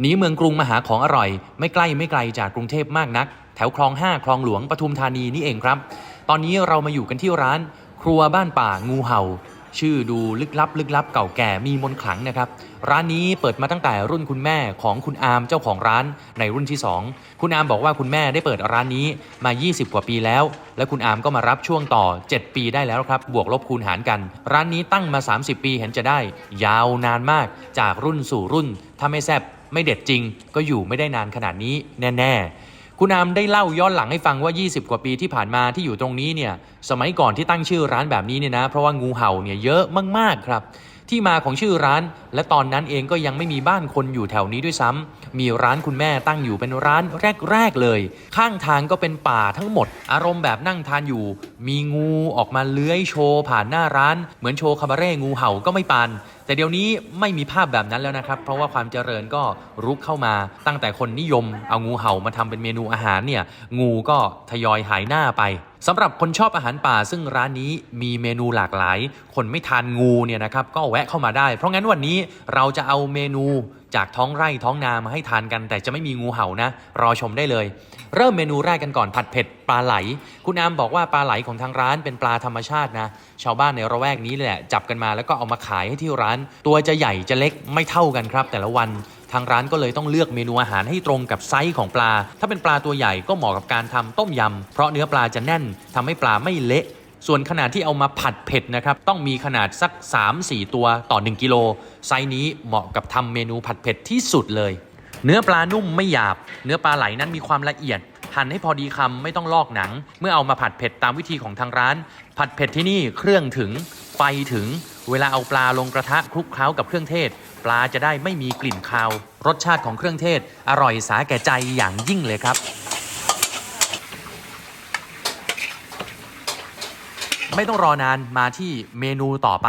หนีเมืองกรุงมาหาของอร่อย ไม่ใกล้ไม่ไกลจากกรุงเทพมากนัก แถวคลอง 5 คลองหลวงปทุมธานีนี่เองครับ ตอนนี้เรามาอยู่กันที่ร้าน ครัวบ้านป่างูเห่า ชื่อดูลึกลับลึกลับเก่าแก่มีมนต์ขลังนะครับ ร้านนี้เปิดมาตั้งแต่รุ่นคุณแม่ของคุณอาร์มเจ้าของร้านในรุ่นที่ 2 คุณอาร์มบอกว่าคุณแม่ได้เปิดร้านนี้มา 20 กว่าปีแล้ว และคุณอาร์มก็มารับช่วงต่อ 7 ปีได้แล้วครับ บวกลบคูณหารกัน ร้านนี้ตั้งมา 30 ปีเห็นจะได้ ยาวนานมากจากรุ่นสู่รุ่นถ้าไม่แซบ ไม่เด็ดจริง ก็อยู่ไม่ได้นานขนาดนี้แน่ๆ คุณอามได้เล่าย้อนหลังให้ฟังว่า 20 กว่าปีที่ผ่านมาที่อยู่ตรงนี้เนี่ยสมัยก่อนที่ตั้งชื่อร้านแบบนี้เนี่ยนะเพราะว่างูเห่าเนี่ยเยอะมากๆครับที่มาของชื่อร้าน และตอนนั้นเองก็ยังไม่มีบ้านคนอยู่แถวนี้ด้วยซ้ำมีร้านคุณแม่ตั้งอยู่เป็นร้านแรก ๆ เลย ข้างทางก็เป็นป่าทั้งหมด อารมณ์แบบนั่งทานอยู่ มีงูออกมาเลื้อยโชว์ผ่านหน้าร้าน เหมือนโชว์คาบาเร่งูเห่าก็ไม่ปานแต่เดี๋ยวนี้ไม่มีภาพแบบนั้นแล้วนะครับ เพราะว่าความเจริญก็รุกเข้ามา ตั้งแต่คนนิยมเอางูเห่ามาทำเป็นเมนูอาหารเนี่ย งูก็ทยอยหายหน้าไปสำหรับคนชอบอาหารป่าซึ่งร้านนี้มีเมนูหลากหลาย คนไม่ทานงูเนี่ยนะครับก็แวะเข้ามาได้ เพราะงั้นวันนี้เราจะเอาเมนู จากท้องไร่ท้องนามาให้ทานกัน แต่จะไม่มีงูเห่านะ รอชมได้เลย เริ่มเมนูแรกกันก่อนผัดเผ็ดปลาไหล คุณอามบอกว่าปลาไหลของทางร้านเป็นปลาธรรมชาตินะ ชาวบ้านในระแวกนี้แหละจับกันมาแล้วก็เอามาขายให้ที่ร้าน ตัวจะใหญ่จะเล็กไม่เท่ากันครับ แต่ละวันทางร้านก็เลยต้องเลือกเมนูอาหารให้ตรงกับไซส์ของปลา ถ้าเป็นปลาตัวใหญ่ก็เหมาะกับการทำต้มยำเพราะเนื้อปลาจะแน่นทำให้ปลาไม่เละ ส่วนขนาดที่เอามาผัดเผ็ดนะครับ ต้องมีขนาดสัก 3-4 ตัวต่อ 1 กิโล ไซส์นี้เหมาะกับทำเมนูผัดเผ็ดที่สุดเลย เนื้อปลานุ่มไม่หยาบ เนื้อปลาไหลนั้นมีความละเอียด หั่นให้พอดีคำไม่ต้องลอกหนัง เมื่อเอามาผัดเผ็ดตามวิธีของทางร้าน ผัดเผ็ดที่นี่เครื่องถึง ไฟถึง เวลาเอาปลาลงกระทะคลุกเคล้ากับเครื่องเทศ ปลาจะได้ไม่มีกลิ่นคาว รสชาติของเครื่องเทศ อร่อยสาแก่ใจอย่างยิ่งเลยครับ ไม่ต้องรอนานมาที่เมนูต่อไป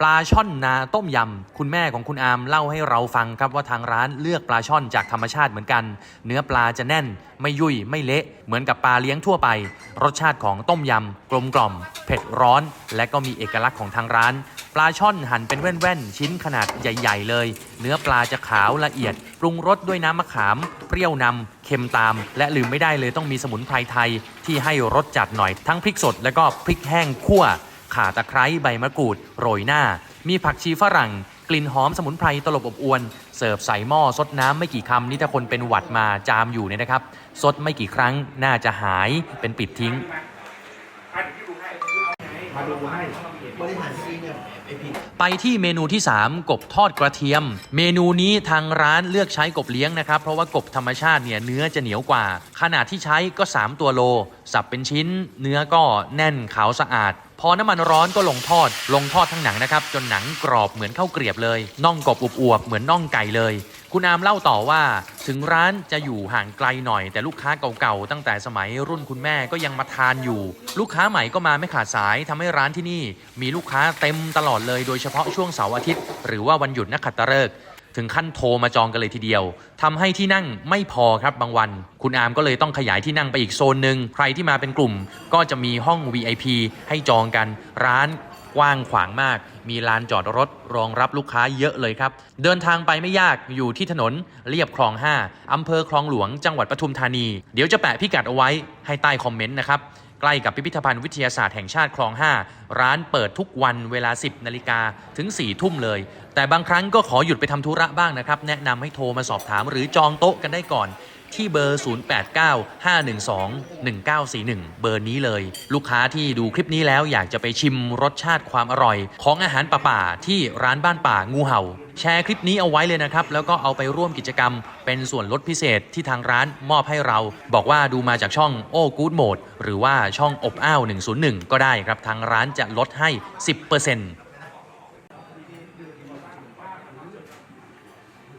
ปลาช่อนนาต้มยำ คุณแม่ของคุณอามเล่าให้เราฟังครับว่าทางร้านเลือกปลาช่อนจากธรรมชาติเหมือนกัน เนื้อปลาจะแน่น ไม่ยุ่ยไม่เละเหมือนกับปลาเลี้ยงทั่วไป รสชาติของต้มยำกลมกล่อม เผ็ดร้อน และก็มีเอกลักษณ์ของทางร้าน ปลาช่อนหั่นเป็นแว่นๆ ชิ้นขนาดใหญ่ ๆ เลย เนื้อปลาจะขาวละเอียด ปรุงรสด้วยน้ำมะขาม เปรี้ยวนำเค็มตาม และลืมไม่ได้เลยต้องมีสมุนไพรไทย ที่ให้รสจัดหน่อยทั้งพริกสด และก็พริกแห้งคั่ว ข่าตะไคร้ใบมะกรูด โรยหน้า มีผักชีฝรั่ง กลิ่นหอมสมุนไพรตลบอบอวน เสิร์ฟใส่หม้อซดน้ำไม่กี่คำนี่ถ้าคนเป็นหวัดมาจามอยู่เนี่ยนะครับซดไม่กี่ครั้งน่าจะหายเป็นปิดทิ้ง มาดูให้บริหารที่เนี่ยไอผิดไปที่เมนูที่ 3 กบทอดกระเทียม เมนูนี้ทางร้านเลือกใช้กบเลี้ยงนะครับ เพราะว่ากบธรรมชาติเนี่ยเนื้อจะเหนียวกว่า ขนาดที่ใช้ก็ 3 ตัวโล สับเป็นชิ้น เนื้อก็แน่นขาวสะอาด พอน้ำมันร้อนก็ลงทอด ลงทอดทั้งหนังนะครับ จนหนังกรอบเหมือนข้าวเกรียบเลยน่องกบอวบๆเหมือนน่องไก่เลย คุณอามเล่าต่อว่าถึงร้านจะอยู่ห่างไกลหน่อย แต่ลูกค้าเก่าๆตั้งแต่สมัยรุ่นคุณแม่ก็ยังมาทานอยู่ ลูกค้าใหม่ก็มาไม่ขาดสายทำให้ร้านที่นี่ มีลูกค้าเต็มตลอดเลยโดยเฉพาะช่วงเสาร์อาทิตย์ หรือว่าวันหยุดนักขัตฤกษ์ถึงขั้นโทรมาจองกันเลยทีเดียวทำให้ที่นั่งไม่พอครับบางวัน คุณอามก็เลยต้องขยายที่นั่งไปอีกโซนหนึ่งใครที่มาเป็นกลุ่ม ก็จะมีห้อง VIP ให้จองกันร้าน กว้างขวางมาก มีลานจอดรถรองรับลูกค้าเยอะเลยครับ เดินทางไปไม่ยากอยู่ที่ถนนเรียบคลอง 5อำเภอคลองหลวงจังหวัดปทุมธานี เดี๋ยวจะแปะพิกัดเอาไว้ให้ใต้คอมเมนต์นะครับใกล้กับพิพิธภัณฑ์วิทยาศาสตร์แห่งชาติคลอง 5 ร้านเปิดทุกวันเวลา 10 นาฬิกาถึง 4 ทุ่มเลย แต่บางครั้งก็ขอหยุดไปทำธุระบ้างนะครับ แนะนำให้โทรมาสอบถามหรือจองโต๊ะกันได้ก่อน ที่เบอร์ 0895121941 เบอร์นี้เลย ลูกค้าที่ดูคลิปนี้แล้วอยากจะไปชิมรสชาติความอร่อย ของอาหารป่าๆที่ร้านบ้านป่างูเห่า แชร์คลิปนี้เอาไว้เลยนะครับ แล้วก็เอาไปร่วมกิจกรรม เป็นส่วนลดพิเศษที่ทางร้านมอบให้เรา บอกว่าดูมาจากช่องโอ้กู๊ดโหมดหรือว่าช่องอบอ้าว 101 ก็ได้ครับทางร้านจะลดให้ 10%